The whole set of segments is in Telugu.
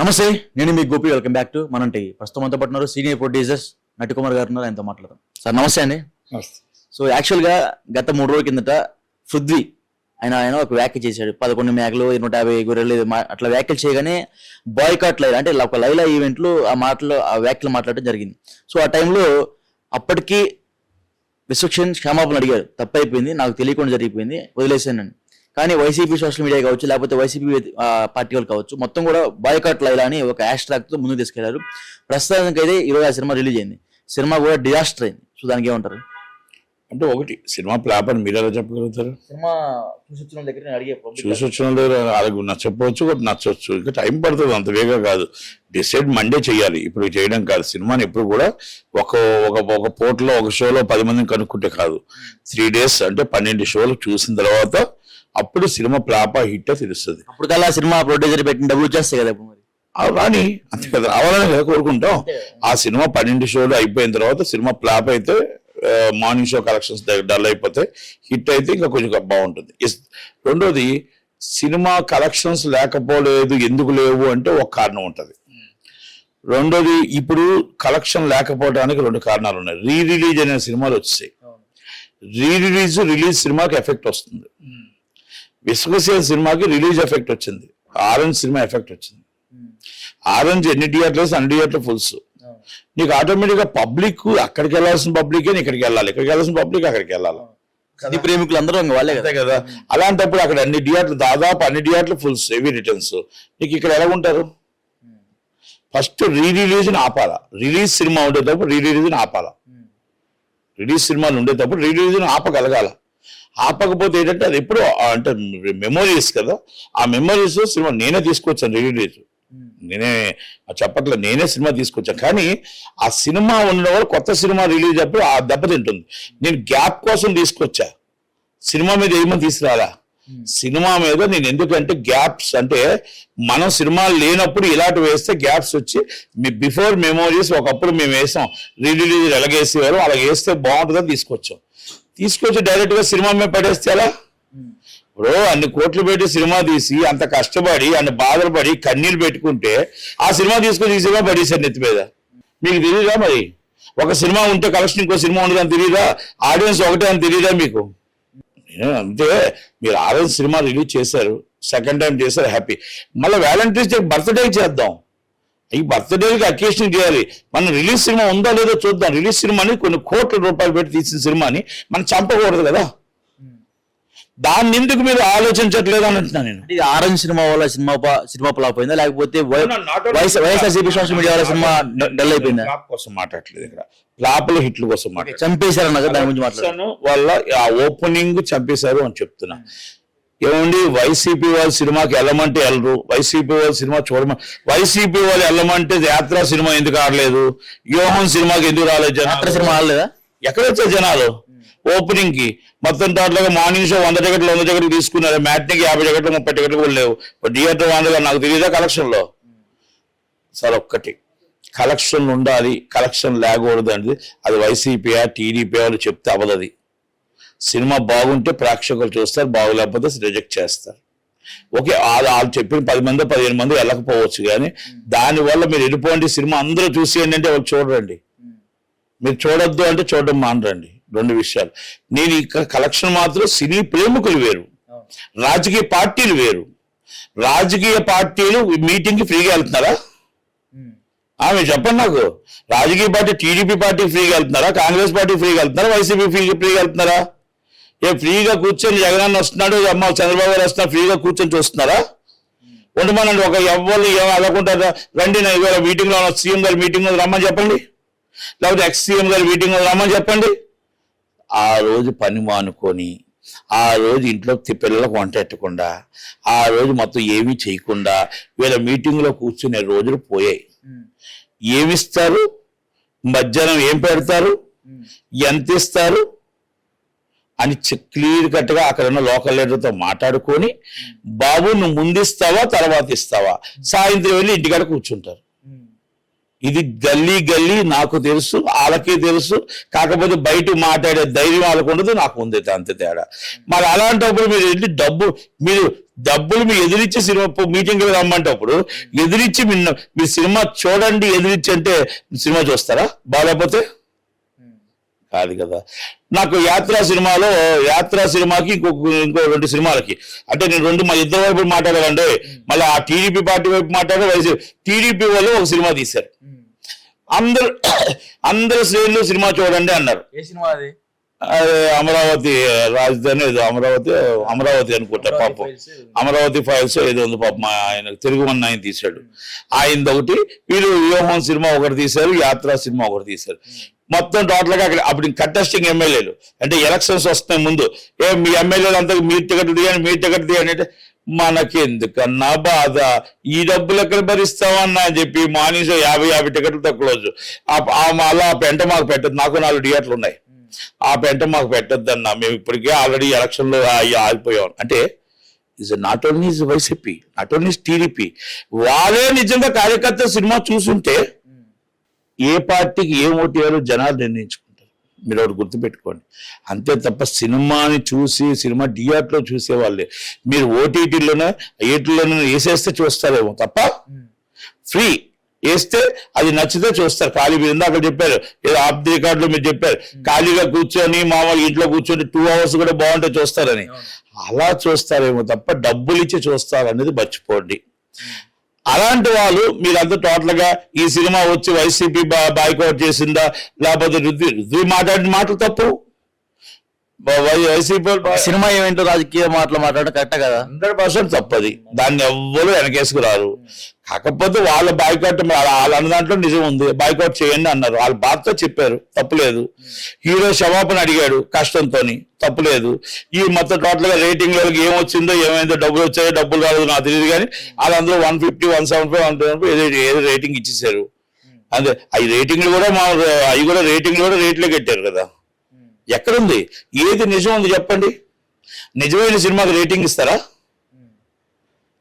నమస్తే నేను మీ గోపి వెల్కమ్ బ్యాక్ టు మనం టీవీ ప్రస్తుతం అంతా పట్టున్నారు సీనియర్ ప్రొడ్యూసర్స్ నటికుమార్ గారు ఉన్నారు ఆయనతో మాట్లాడదాం. సార్ నమస్తే అండి. సో యాక్చువల్గా గత మూడు రోజుల కిందట పృథ్వీ ఆయన ఆయన ఒక వ్యాఖ్య చేశాడు. పదకొండు మేకలు నూట యాభై గొర్రెలు అట్లా వ్యాఖ్యలు చేయగానే బాయ్కాట్ లైవ్ అంటే ఒక లైలా ఈవెంట్లో ఆ మాటలు ఆ వ్యాఖ్యలు మాట్లాడడం జరిగింది. సో ఆ టైంలో అప్పటికి విశ్వక్షన్ క్షమాపణ అడిగారు. తప్పైపోయింది నాకు తెలియకుండా జరిగిపోయింది వదిలేసానని కానీ వైసీపీ సోషల్ మీడియా కావచ్చు లేకపోతే వైసీపీ పార్టీ వాళ్ళు కావచ్చు మొత్తం కూడా బాయ్కాట్ లైలా అని ఒక హ్యాష్ ట్రాక్తో ముందుకు తీసుకెళ్ళారు. ప్రస్తుతానికి అయితే ఈరోజు ఆ సినిమా రిలీజ్ అయింది. సినిమా కూడా డిజాస్టర్ అయింది. సో దానికి ఏమంటారు? అంటే ఒకటి సినిమా ఫ్లాప్ అని మీరు ఎలా చెప్పగలుగుతారు? సినిమా చూసి వచ్చిన దగ్గర నేను అడిగే చూసి వచ్చిన వాళ్ళు వాళ్ళకి నచ్చకపోవచ్చు ఒకటి నచ్చవచ్చు ఇంకా టైం పడుతుంది అంత వేగా కాదు. డిసైడ్ మండే చేయాలి. ఇప్పుడు చేయడం కాదు. సినిమాని ఎప్పుడు కూడా ఒక ఒక ఒక పోర్ట్లో ఒక షోలో పది మందిని కనుక్కుంటే కాదు. త్రీ డేస్ అంటే పన్నెండు షోలు చూసిన తర్వాత అప్పుడు సినిమా ఫ్లాపా హిట్ తెలుస్తుంది. అప్పుడు కల్లా సినిమా ప్రొడ్యూసర్ పెట్టిన డబ్బులు వచ్చేస్తాయి కదా ఇప్పుడు రాని అంతే కదా. రావాలని కదా కోరుకుంటాం. ఆ సినిమా పన్నెండు షోలు అయిపోయిన తర్వాత సినిమా ఫ్లాప్ అయితే మార్నింగ్ షో కలెక్షన్స్ డల్ అయిపోతే హిట్ అయితే ఇంకా కొంచెం బాగుంటుంది. రెండోది సినిమా కలెక్షన్స్ లేకపోలేదు ఎందుకు లేవు అంటే ఒక కారణం ఉంటుంది. రెండోది ఇప్పుడు కలెక్షన్ లేకపోవడానికి రెండు కారణాలు ఉన్నాయి. రీ రిలీజ్ అనే సినిమాలు వచ్చాయి రీ రిలీజ్ రిలీజ్ సినిమాకి ఎఫెక్ట్ వస్తుంది. విశ్వసేన సినిమాకి రిలీజ్ ఎఫెక్ట్ వచ్చింది. ఆరెంజ్ సినిమా ఎఫెక్ట్ వచ్చింది. ఆరెంజ్ ఎన్ని థియేటర్స్ అన్ని థియేటర్ ఫుల్స్ నీకు ఆటోమేటిక్గా పబ్లిక్ అక్కడికి వెళ్ళాల్సిన పబ్లిక్ ఇక్కడికి వెళ్ళాలి. ఇక్కడికి వెళ్ళాల్సిన పబ్లిక్ అక్కడికి వెళ్ళాలి. సినీ ప్రేమికులు అందరూ ఇంకా వాళ్ళే కదా. కదా. అలాంటప్పుడు అక్కడ అన్ని థియేటర్లు దాదాపు అన్ని థియేటర్లు ఫుల్స్ హెవీ రిటర్న్స్ నీకు ఇక్కడ ఎలా ఉంటారు? ఫస్ట్ రీ రిలీజ్ ఆపాలా. రిలీజ్ సినిమా ఉండేటప్పుడు రీ రిలీజ్ ఆపాలా. రిలీజ్ సినిమాలు ఉండేటప్పుడు రీ రిలీజ్ ఆపగలగాల. ఆపకపోతే ఏంటంటే అది ఎప్పుడు అంటే మెమోరీస్ కదా. ఆ మెమోరీస్ సినిమా నేనే తీసుకొచ్చాను రిలీజ్ నేనే చెప్పట్లేదు నేనే సినిమా తీసుకొచ్చాను. కానీ ఆ సినిమా ఉన్నవాడు కొత్త సినిమా రిలీజ్ అప్పుడు ఆ దెబ్బతింటుంది నేను గ్యాప్ కోసం తీసుకొచ్చా. సినిమా మీద ఏమని తీసుకురాలా? సినిమా మీద నేను ఎందుకంటే గ్యాప్స్ అంటే మనం సినిమాలు లేనప్పుడు ఇలాంటి వేస్తే గ్యాప్స్ వచ్చి మీ బిఫోర్ మెమోరీస్ ఒకప్పుడు మేము వేసాం. రిలీజ్ ఎలాగేసేవారు అలా వేస్తే బాగుంటుందని తీసుకొచ్చాం. తీసుకొచ్చి డైరెక్ట్గా సినిమా మీద పడేస్తే ఎలా? ఇప్పుడు అన్ని కోట్లు పెట్టి సినిమా తీసి అంత కష్టపడి అన్ని బాధలు పడి కన్నీళ్ళు పెట్టుకుంటే ఆ సినిమా తీసుకొని ఈ సినిమా పడేశారు నెత్తి మీద. మీకు తెలియదా మరి? ఒక సినిమా ఉంటే కలెక్షన్ ఇంకో సినిమా ఉండదు అని తెలియదా ఆడియన్స్ ఒకటే అని తెలియదా మీకు? నేను అంతే. మీరు ఆరెంజ్ సినిమా రిలీజ్ చేశారు. సెకండ్ టైం చేశారు హ్యాపీ మళ్ళీ వ్యాలంటైన్స్ డే బర్త్డే చేద్దాం. ఈ బర్త్డేకి అకేషన్ చేయాలి. మనం రిలీజ్ సినిమా ఉందో లేదో చూద్దాం. రిలీజ్ సినిమాని కొన్ని కోట్ల రూపాయలు పెట్టి తీసిన సినిమాని మనం చంపకూడదు కదా. దాన్ని ఎందుకు మీరు ఆలోచించట్లేదు అని అంటున్నాను నేను. ఇది ఆరెంజ్ సినిమా వల్ల సినిమా సినిమా ఫ్లాప్ అయిందా? లేకపోతే వైఎస్ఆర్సీపీ సోషల్ మీడియా వల్ల సినిమా డల్ అయిపోయిందా? ఫ్లాప్ కోసం మాట్లాడట్లేదు ఇక్కడ. ఫ్లాప్ల హిట్ల కోసం మాట్లాడు చంపేశారన్న కదా దాని గురించి వల్ల ఆ ఓపెనింగ్ చంపేశారు అని చెప్తున్నా. ఏమండి? వైసీపీ వాళ్ళ సినిమాకి వెళ్ళమంటే వెళ్ళరు. వైసీపీ వాళ్ళ సినిమా చూడమ వైసీపీ వాళ్ళు వెళ్ళమంటే యాత్ర సినిమా ఎందుకు ఆడలేదు? యోహన్ సినిమాకి ఎందుకు రాలేదు యాత్ర జనాలు సినిమా ఆడలేదా? ఎక్కడ వచ్చారు జనాలు? ఓపెనింగ్కి మొత్తం దాంట్లో మార్నింగ్ షో వంద టికెట్లు వంద టికెట్లు తీసుకున్నారు. మ్యాట్నికి యాభై టికెట్లు ముప్పై టికెట్లు కూడా లేవు. థియేటర్ వందగా నాకు తెలియదా కలెక్షన్లో సార్ ఒక్కటి. కలెక్షన్ ఉండాలి. కలెక్షన్ లేకూడదు అనేది. అది వైసీపీ టీడీపీ వాళ్ళు చెప్తే అవ్వదు సినిమా బాగుంటే ప్రేక్షకులు చూస్తారు బాగోలేకపోతే రిజెక్ట్ చేస్తారు. ఓకే వాళ్ళు వాళ్ళు చెప్పిన పది మంది పదిహేను మంది వెళ్ళకపోవచ్చు కానీ దానివల్ల మీరు వెళ్ళిపోండి సినిమా అందరూ చూసేయండి అంటే వాళ్ళు చూడరండి మీరు చూడొద్దు అంటే చూడడం మానరండి రెండు విషయాలు. నేను ఇక్కడ కలెక్షన్ మాత్రం సినీ ప్రేమికులు వేరు రాజకీయ పార్టీలు వేరు. రాజకీయ పార్టీలు మీటింగ్కి ఫ్రీగా వెళ్తున్నారా? ఆమె చెప్పండి నాకు. రాజకీయ పార్టీ టీడీపీ పార్టీ ఫ్రీగా వెళ్తున్నారా? కాంగ్రెస్ పార్టీ ఫ్రీగా వెళ్తున్నారా? వైసీపీ ఫ్రీ ఫ్రీగా వెళ్తున్నారా? ఏ ఫ్రీగా కూర్చొని జగనన్న వస్తున్నాడు అమ్మ చంద్రబాబు గారు వస్తున్నా ఫ్రీగా కూర్చొని చూస్తున్నారా? ఉండమనండి ఒక ఎవ్వరు ఏం అడగకుంటారా రండి నా ఇవాళ మీటింగ్లో సీఎం గారి మీటింగ్లో రమ్మని చెప్పండి. లేకపోతే ఎక్స్ సీఎం గారి మీటింగ్లో రమ్మని చెప్పండి. ఆ రోజు పని మానుకొని ఆ రోజు ఇంట్లో పిల్లలకు వంట ఎట్టకుండా ఆ రోజు మొత్తం ఏమీ చేయకుండా వీళ్ళ మీటింగ్లో కూర్చునే రోజులు పోయాయి. ఏమిస్తారు? మధ్యాహ్నం ఏం పెడతారు? ఎంత ఇస్తారు? అని క్లియర్ కట్గా అక్కడ ఉన్న లోకల్ లీడర్తో మాట్లాడుకొని బాబు నువ్వు ముందు ఇస్తావా తర్వాత ఇస్తావా? సాయంత్రం వెళ్ళి ఇంటికాడ కూర్చుంటారు. ఇది గల్లీ గల్లీ నాకు తెలుసు వాళ్ళకి తెలుసు. కాకపోతే బయట మాట్లాడే ధైర్యం వాళ్ళకు ఉండదు నాకు ఉంది అంత తేడా. మరి అలాంటప్పుడు మీరు వెళ్ళి డబ్బు మీరు డబ్బులు మీరు ఎదిరించి సినిమా మీటింగ్ రమ్మంటప్పుడు ఎదిరించి మీరు మీరు సినిమా చూడండి ఎదిరించి అంటే సినిమా చూస్తారా? బాగాలేకపోతే? కాదు కదా. నాకు యాత్ర సినిమాలో యాత్ర సినిమాకి ఇంకో రెండు సినిమాలకి. అంటే నేను రెండు మా ఇద్దరు వైపు మాట్లాడాలంటే మళ్ళీ ఆ టీడీపీ పార్టీ వైపు మాట్లాడే వైసీ టీడీపీ వాళ్ళు ఒక సినిమా తీశారు. అందరు అందరు శ్రేణులు సినిమా చూడండి అన్నారు. ఏ సినిమా అదే? అమరావతి రాజధాని ఏదో అమరావతి అమరావతి అనుకుంటా పాపం. అమరావతి ఫైల్స్ ఏదో ఉంది పాపం. ఆయన తెలుగు వన్ ఆయన తీశాడు. ఆయనది ఒకటి వీళ్ళు వ్యూహం సినిమా ఒకటి తీశారు యాత్ర సినిమా ఒకటి తీశారు. మొత్తం టోటల్గా అక్కడ అప్పుడు కంటెస్టింగ్ ఎమ్మెల్యేలు. అంటే ఎలక్షన్స్ వస్తున్నాయి ముందు. ఏ మీ ఎమ్మెల్యేలు అంతా మీరు టికెట్ తీయండి మీ టికెట్ తీయండి అంటే మనకి ఎందుకన్నా బాధ? ఈ డబ్బులు ఎక్కడ భరిస్తామన్నా అని చెప్పి మానేసి యాభై యాభై టికెట్లు తక్కువ రోజు. అలా పెంట మాకు పెట్టదు. నాకు నాలుగు థియేటర్లు ఉన్నాయి. ఆ పెంట మాకు పెట్టద్దన్నా. మేము ఇప్పటికే ఆల్రెడీ ఎలక్షన్లో అయ్యి ఆగిపోయాం. అంటే is not only is YCP not only TDP వాళ్ళే నిజంగా కార్యకర్త సినిమా చూసుంటే ఏ పార్టీకి ఏం ఓటు వేయాలో జనాలు నిర్ణయించుకుంటారు. మీరు ఒకటి గుర్తుపెట్టుకోండి. అంతే తప్ప సినిమాని చూసి సినిమా థియేటర్లో చూసే వాళ్ళే మీరు ఓటీటీలోనే ఏటీలోనే వేసేస్తే చూస్తారేమో తప్ప ఫ్రీ. వేస్తే అది నచ్చితే చూస్తారు. ఖాళీ మీరు ఇందాక చెప్పారు. ఏదో ఆఫ్ ది రికార్డులో మీరు చెప్పారు. ఖాళీగా కూర్చొని మామూలు ఇంట్లో కూర్చొని టూ అవర్స్ కూడా బాగుంటే చూస్తారని. అలా చూస్తారేమో తప్ప డబ్బులు ఇచ్చి చూస్తారు అనేది మర్చిపోండి. అలాంటి వాళ్ళు మీరంతా టోటల్గా ఈ సినిమా వచ్చి వైసీపీ బాయ్కౌట్ చేసిందా? లేకపోతే రుద్ది రుద్ది మాట్లాడిన మాటలు తప్పు? సినిమా ఏమేంటో రాజకీయ మాటలు మాట్లాడడం కరెక్ట్ కదా? హండ్రెడ్ పర్సెంట్ తప్పది. దాన్ని ఎవ్వరు వెనకేసుకురారు. కాకపోతే వాళ్ళ బాయ్కౌట్ వాళ్ళ అన్న దాంట్లో నిజం ఉంది. బాయ్కౌట్ చేయండి అన్నారు. వాళ్ళ బాధతో చెప్పారు. తప్పులేదు. హీరో క్షమాపణ అడిగాడు కష్టంతో తప్పులేదు. ఈ మొత్తం టోటల్గా రేటింగ్ లెవెల్కి ఏం వచ్చిందో ఏమైందో డబ్బులు వచ్చాయో డబ్బులు రాలేదు నాకు తెలియదు కానీ వాళ్ళందరూ one fifty one seven five one twenty ఏదో ఏదో రేటింగ్ ఇచ్చేసారు అదే అవి రేటింగ్లు కూడా మా అవి కూడా రేటింగ్లు కూడా రేట్లే కట్టారు కదా. ఎక్కడుంది? ఏది నిజం ఉంది చెప్పండి. నిజమైన సినిమాకి రేటింగ్ ఇస్తారా?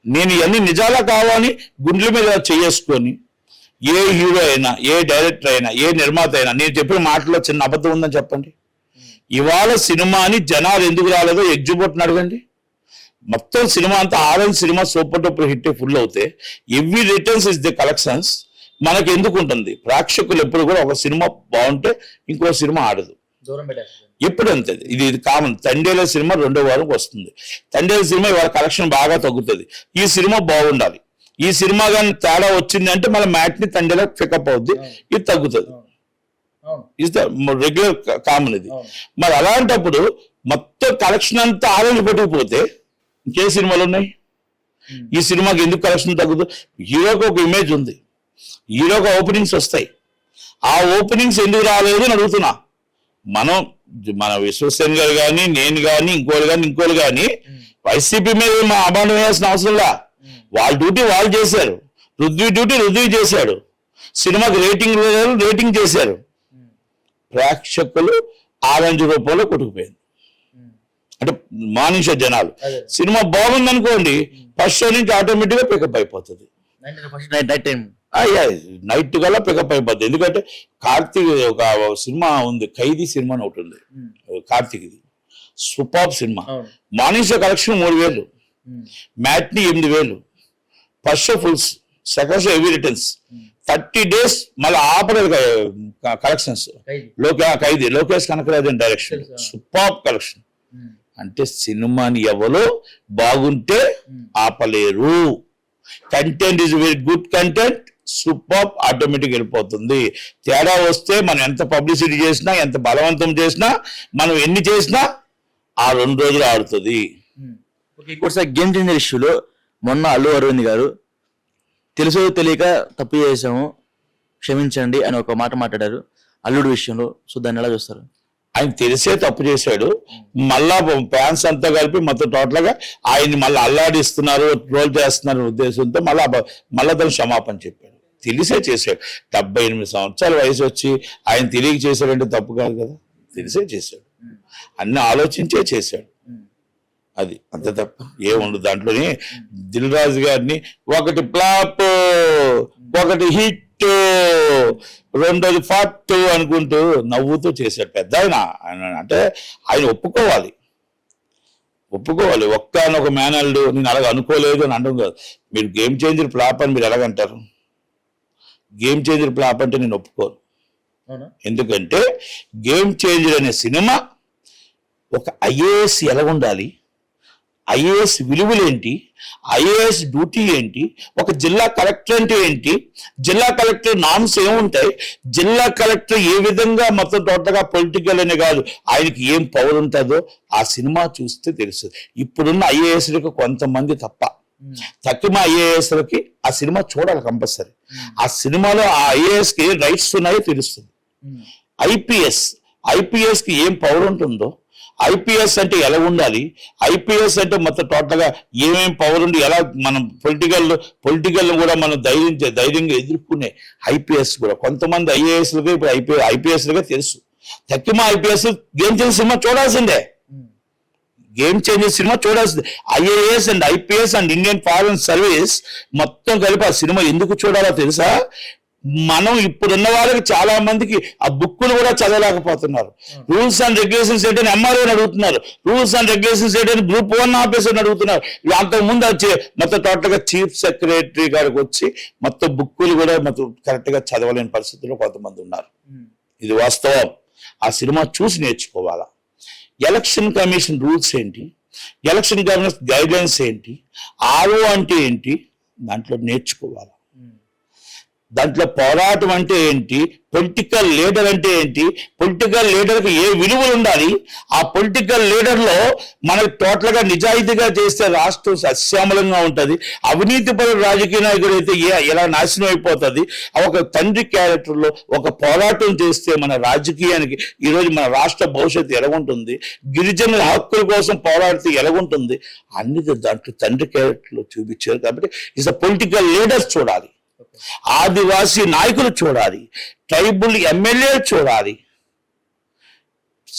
నేను ఇవన్నీ నిజాలా కావాలని గుండెల మీద చేసుకొని ఏ హీరో అయినా ఏ డైరెక్టర్ అయినా ఏ నిర్మాత అయినా నేను చెప్పిన మాటలో చిన్న అబద్ధం ఉందని చెప్పండి. ఇవాళ సినిమాని జనాలు ఎందుకు రాలేదో ఎగ్జిబిట్ అడగండి. మొత్తం సినిమా అంతా orange cinema super duper hit full అవుతే every returns is the collections. మనకి ఎందుకు ఉంటుంది? ప్రేక్షకులు ఎప్పుడు కూడా ఒక సినిమా బాగుంటే ఇంకో సినిమా ఆడదు. ఎప్పుడు అంతే. ఇది ఇది కామన్. తండేల సినిమా రెండో వారం వస్తుంది. తండేల సినిమా ఇవాళ కలెక్షన్ బాగా తగ్గుతుంది. ఈ సినిమా బాగుండాలి. ఈ సినిమా కానీ తేడా వచ్చింది అంటే మన మ్యాట్ని తండేలో పికప్ అవుద్ది. ఇది తగ్గుతుంది. ఇది రెగ్యులర్ కామన్ ఇది. మరి అలాంటప్పుడు మొత్తం కలెక్షన్ అంతా ఆరెంజ్ పట్టుకుపోతే ఇంకే సినిమాలు ఉన్నాయి? ఈ సినిమాకి ఎందుకు కలెక్షన్ తగ్గుతుంది హీరోకి ఒక ఇమేజ్ ఉంది. హీరోకి ఓపెనింగ్స్ వస్తాయి. ఆ ఓపెనింగ్స్ ఎందుకు రాలేదు అని అడుగుతున్నా. మనం మన విశ్వసేన్ గారు కానీ నేను కానీ ఇంకోళ్ళు కానీ ఇంకోళ్ళు కానీ వైసీపీ మీద మా అభాండం వేయాల్సిన అవసరంలా వాళ్ళ డ్యూటీ వాళ్ళు చేశారు. రుద్వి డ్యూటీ రుద్వి చేశాడు. సినిమాకి రేటింగ్ రేటింగ్ చేశారు. ప్రేక్షకులు ఆరెంజ్ రూపంలో కొట్టుకుపోయింది అంటే మానుష జనాలు. సినిమా బాగుంది అనుకోండి ఫస్ట్ షో నుంచి ఆటోమేటిక్గా పికప్ అయిపోతుంది. నైట్ టైం నైట్ కల్లా పికప్ అయిపోద్ది. ఎందుకంటే కార్తీక్ ఒక సినిమా ఉంది ఖైదీ సినిమా అని ఒకటి ఉంది. కార్తీక్ది. Super cinema. అవును. మార్నింగ్ షో కలెక్షన్ మూడు వేలు. మ్యాట్ని ఎనిమిది వేలు. First show fulls second show heavy returns. Thirty days మళ్ళీ ఆపలేదు కలెక్షన్స్. లోకే ఖైదీ. లోకేష్ కనకరాజన్ డైరెక్షన్. Super collection. అంటే సినిమాని ఎవరో బాగుంటే ఆపలేరు. Content is very good content super automatic వెళ్ళిపోతుంది. తేడా వస్తే మనం ఎంత పబ్లిసిటీ చేసినా ఎంత బలవంతం చేసినా మనం ఎన్ని చేసినా ఆ రెండు రోజులు ఆడుతుంది. ఓకే ఇంకోటి సార్ గేమ్ చేంజర్ ఇష్యూలో మొన్న అల్లు అరవింద్ గారు తెలుసో తెలియక తప్పు చేసాము క్షమించండి అని ఒక మాట మాట్లాడారు. అల్లుడు విషయంలో సో దాన్ని ఎలా చూస్తారు? ఆయన తెలిసే తప్పు చేశాడు. మళ్ళా ఫ్యాన్స్ అంతా కలిపి మొత్తం టోటల్గా ఆయన్ని మళ్ళీ అల్లాడిస్తున్నారు ట్రోల్ చేస్తున్నారు ఉద్దేశంతో మళ్ళా మళ్ళా తను క్షమాపణ చెప్పాడు. తెలిసే చేశాడు. డెబ్బై ఎనిమిది సంవత్సరాల వయసు వచ్చి ఆయన తెలియక చేశాడంటే తప్పు కాదు కదా? తెలిసే చేశాడు. అన్ని ఆలోచించే చేశాడు. అది అంత తప్ప ఏముండదు దాంట్లోని దిల్ రాజు గారిని ఒకటి ప్లాప్ ఒకటి హిట్ రెండోది ఫాట్ అనుకుంటూ నవ్వుతూ చేశాడు. పెద్ద ఆయన. అంటే ఆయన ఒప్పుకోవాలి. ఒప్పుకోవాలి. ఒక్కనొక మేనల్డు నేను అలాగ అనుకోలేదు అని అనడం కాదు. మీరు గేమ్ చేంజర్ ఫ్లాప్ అని మీరు ఎలాగంటారు? గేమ్ చేంజర్ ఫ్లాప్ అంటే నేను ఒప్పుకోను. ఎందుకంటే గేమ్ చేంజర్ అనే సినిమా ఒక ఐఏఎస్ ఎలా ఉండాలి ఐఏఎస్ విలువలేంటి? ఐఏఎస్ డ్యూటీ ఏంటి? ఒక జిల్లా కలెక్టర్ అంటే ఏంటి? జిల్లా కలెక్టర్ నామ్స్ ఏముంటాయి? జిల్లా కలెక్టర్ ఏ విధంగా మొత్తం టోటల్గా పొలిటికల్ అనే కాదు ఆయనకి ఏం పవర్ ఉంటుందో ఆ సినిమా చూస్తే తెలుస్తుంది. ఇప్పుడున్న ఐఏఎస్లకు కొంతమంది తప్ప. తక్కువ ఐఏఎస్లకి ఆ సినిమా చూడాలి కంపల్సరీ. ఆ సినిమాలో ఆ ఐఏఎస్కి రైట్స్ ఉన్నాయో తెలుస్తుంది. ఐపీఎస్ ఐపీఎస్కి ఏం పవర్ ఉంటుందో ఐపీఎస్ అంటే ఎలా ఉండాలి ఐపీఎస్ అంటే మొత్తం టోటల్గా ఏమేం పవర్ ఉండి ఎలా మనం పొలిటికల్ పొలిటికల్ కూడా మనం ధైర్యం ధైర్యంగా ఎదుర్కొనే ఐపీఎస్ కూడా. కొంతమంది ఐఏఎస్ లుగా ఇప్పుడు ఐపీ ఐపీఎస్ లుగా తెలుసు. తక్కువ ఐపీఎస్ గేమ్ చేంజ్ సినిమా? చూడాల్సిందే. గేమ్ చేంజర్ సినిమా చూడాల్సిందే. IAS and IPS and Indian foreign service మొత్తం కలిపి ఆ సినిమా ఎందుకు చూడాలో తెలుసా? మనం ఇప్పుడున్న వాళ్ళకి చాలా మందికి ఆ బుక్కులు కూడా చదవలేకపోతున్నారు. రూల్స్ అండ్ రెగ్యులేషన్స్ ఏంటని ఎంఆర్ఓ అడుగుతున్నారు. రూల్స్ అండ్ రెగ్యులేషన్స్ ఏంటని గ్రూప్ వన్ ఆఫీసర్ అడుగుతున్నారు. అంతకు ముందు వచ్చి మొత్తం టోటల్గా చీఫ్ సెక్రటరీ గారికి వచ్చి మొత్తం బుక్కులు కూడా మొత్తం కరెక్ట్గా చదవలేని పరిస్థితుల్లో కొంతమంది ఉన్నారు. ఇది వాస్తవం. ఆ సినిమా చూసి నేర్చుకోవాలా? ఎలక్షన్ కమిషన్ రూల్స్ ఏంటి? ఎలక్షన్ కమిషన్ గైడెన్స్ ఏంటి? ఆర్ఓ అంటే ఏంటి? దాంట్లో నేర్చుకోవాలి? దాంట్లో పోరాటం అంటే ఏంటి? పొలిటికల్ లీడర్ అంటే ఏంటి? పొలిటికల్ లీడర్కి ఏ విలువలు ఉండాలి? ఆ పొలిటికల్ లీడర్లో మనకు టోటల్గా నిజాయితీగా చేస్తే రాష్ట్రం సస్యామలంగా ఉంటుంది. అవినీతి పరు రాజకీయ నాయకుడు అయితే ఏ- ఎలా నాశనం అయిపోతుంది? ఒక తండ్రి క్యారెక్టర్లో ఒక పోరాటం చేస్తే మన రాజకీయానికి ఈరోజు మన రాష్ట్ర భవిష్యత్తు ఎలాగుంటుంది గిరిజనుల హక్కుల కోసం పోరాడితే ఎలాగుంటుంది అన్ని దాంట్లో తండ్రి క్యారెక్టర్లో చూపించారు కాబట్టి ఇస్ అ పొలిటికల్ లీడర్స్ చూడాలి. ఆదివాసీ నాయకులు చూడాలి ట్రైబుల్ ఎమ్మెల్యే చూడాలి.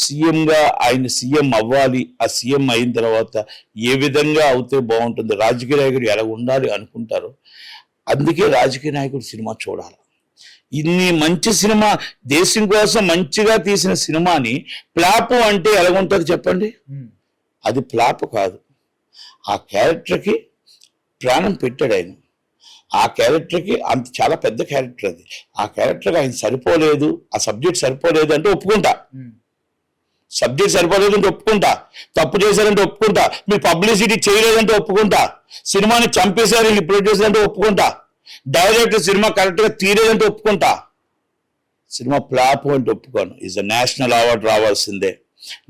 సీఎంగా ఆయన సీఎం అవ్వాలి ఆ సీఎం అయిన తర్వాత ఏ విధంగా అవుతే బాగుంటుంది రాజకీయ నాయకుడు ఎలా ఉండాలి అనుకుంటారు అందుకే రాజకీయ నాయకుడు సినిమా చూడాలి. ఇన్ని మంచి సినిమా దేశం కోసం మంచిగా తీసిన సినిమాని ప్లాపు అంటే ఎలాగుంటుంది చెప్పండి? అది ఫ్లాప్ కాదు. ఆ క్యారెక్టర్కి ప్రాణం పెట్టాడు ఆయన. ఆ క్యారెక్టర్కి అంత చాలా పెద్ద క్యారెక్టర్ అది. ఆ క్యారెక్టర్కి ఆయన సరిపోలేదు ఆ సబ్జెక్ట్ సరిపోలేదు అంటే ఒప్పుకుంటా. సబ్జెక్ట్ సరిపోలేదు అంటే ఒప్పుకుంటా. తప్పు చేశారంటే ఒప్పుకుంటా. మీరు పబ్లిసిటీ చేయలేదంటే ఒప్పుకుంటా. సినిమాని చంపేశారు ఈ ప్రొడ్యూసర్ అంటే ఒప్పుకుంటా. డైరెక్టర్ సినిమా కరెక్ట్గా తీరేదంటే ఒప్పుకుంటా. సినిమా ఫ్లాప్ అంటే ఒప్పుకోను. ఇస్ అ నేషనల్ అవార్డు రావాల్సిందే.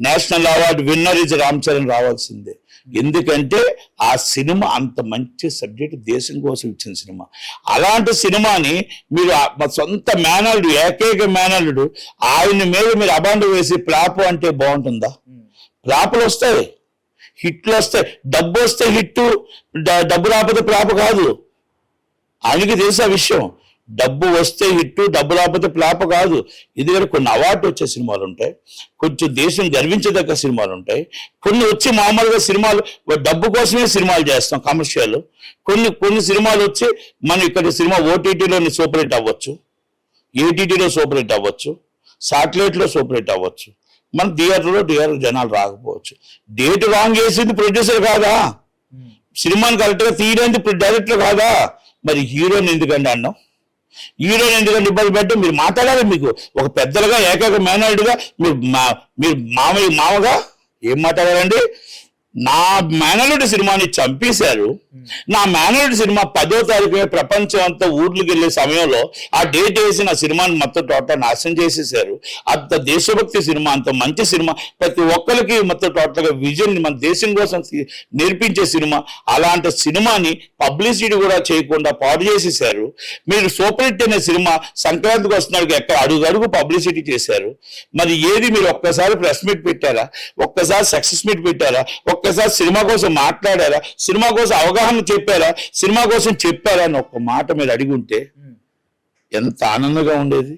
National award winner is Ram Charan రావాల్సిందే. ఎందుకంటే ఆ సినిమా అంత మంచి సబ్జెక్ట్ దేశం కోసం ఇచ్చిన సినిమా. అలాంటి సినిమాని మీరు మా సొంత మేనల్డ్ ఏకైక మేనల్లుడు ఆయన మీద మీరు అబాండు వేసి ఫ్లాప్ అంటే బాగుంటుందా? ఫ్లాపులు వస్తాయి. హిట్లు వస్తాయి. డబ్బు వస్తే హిట్ డబ్బు రాకపోతే ఫ్లాప్ కాదు. ఆయనకి తెలుసు ఆ విషయం. డబ్బు వస్తే హిట్ డబ్బు రాకపోతే ప్లాప కాదు. ఇది కొన్ని అవార్డు వచ్చే సినిమాలు ఉంటాయి. కొంచెం దేశం గర్వించదగ్గ సినిమాలు ఉంటాయి. కొన్ని వచ్చి మామూలుగా సినిమాలు డబ్బు కోసమే సినిమాలు చేస్తాం కమర్షియల్ కొన్ని కొన్ని సినిమాలు వచ్చి మనం ఇక్కడ సినిమా ఓటీటీలో సూపర్ హిట్ అవ్వచ్చు. ఏటీటీలో సూపర్ హిట్ అవ్వచ్చు. సాటిలైట్లో సూపర్ హిట్ అవ్వచ్చు. మన థియేటర్లో థియేటర్ జనాలు రాకపోవచ్చు. డేట్ రాంగ్ చేసింది ప్రొడ్యూసర్ కాదా? సినిమాని కరెక్ట్గా తీయడానికి డైరెక్టర్ కాదా? మరి హీరోని ఎందుకండి అన్నాం? హీరోని ఎందుకంటే ఇబ్బంది పెట్టి మీరు మాట్లాడాలి మీకు. ఒక పెద్దలుగా ఏకైక మేనల్డ్గా మీరు మా- మీరు మామయ్య మామగా ఏం మాట్లాడాలండి నా మేనల్లుడి సినిమాని చంపేశారు. నా మేనల్లుడి సినిమా పదో తారీఖు ప్రపంచం అంతా ఊర్లకు వెళ్ళే సమయంలో ఆ డేట్ వేసి నా సినిమాని మొత్తం టోటల్ నాశనం చేసేసారు అంత దేశభక్తి సినిమా అంత మంచి సినిమా. ప్రతి ఒక్కరికి మొత్తం టోటల్గా విజన్ మన దేశం కోసం నేర్పించే సినిమా. అలాంటి సినిమాని పబ్లిసిటీ కూడా చేయకుండా పాడు చేసేసారు మీరు సూపర్ హిట్ అనే సినిమా సంక్రాంతికి వస్తున్నాడు ఎక్కడ అడుగు అడుగు పబ్లిసిటీ చేశారు. మరి ఏది మీరు ఒక్కసారి ప్రెస్ మీట్ పెట్టారా? ఒక్కసారి సక్సెస్ మీట్ పెట్టారా? ఒక్కసారి సినిమా కోసం మాట్లాడారా? సినిమా కోసం అవగాహన చెప్పారా? సినిమా కోసం చెప్పారా అని ఒక్క మాట మీరు అడిగి ఉంటే ఎంత ఆనందంగా ఉండేది?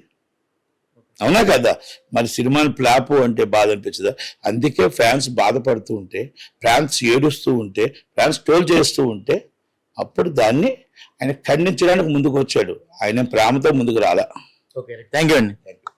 అవునా కదా? మరి సినిమాని ఫ్లాప్ అంటే బాధ అనిపించదా? అందుకే ఫ్యాన్స్ బాధపడుతూ ఉంటే ఫ్యాన్స్ ఏడుస్తూ ఉంటే ఫ్యాన్స్ ట్రోల్ చేస్తూ ఉంటే అప్పుడు దాన్ని ఆయన ఖండించడానికి ముందుకు వచ్చాడు ఆయన ప్రేమతో ముందుకు రాలా. ఓకే థ్యాంక్ యూ అండి.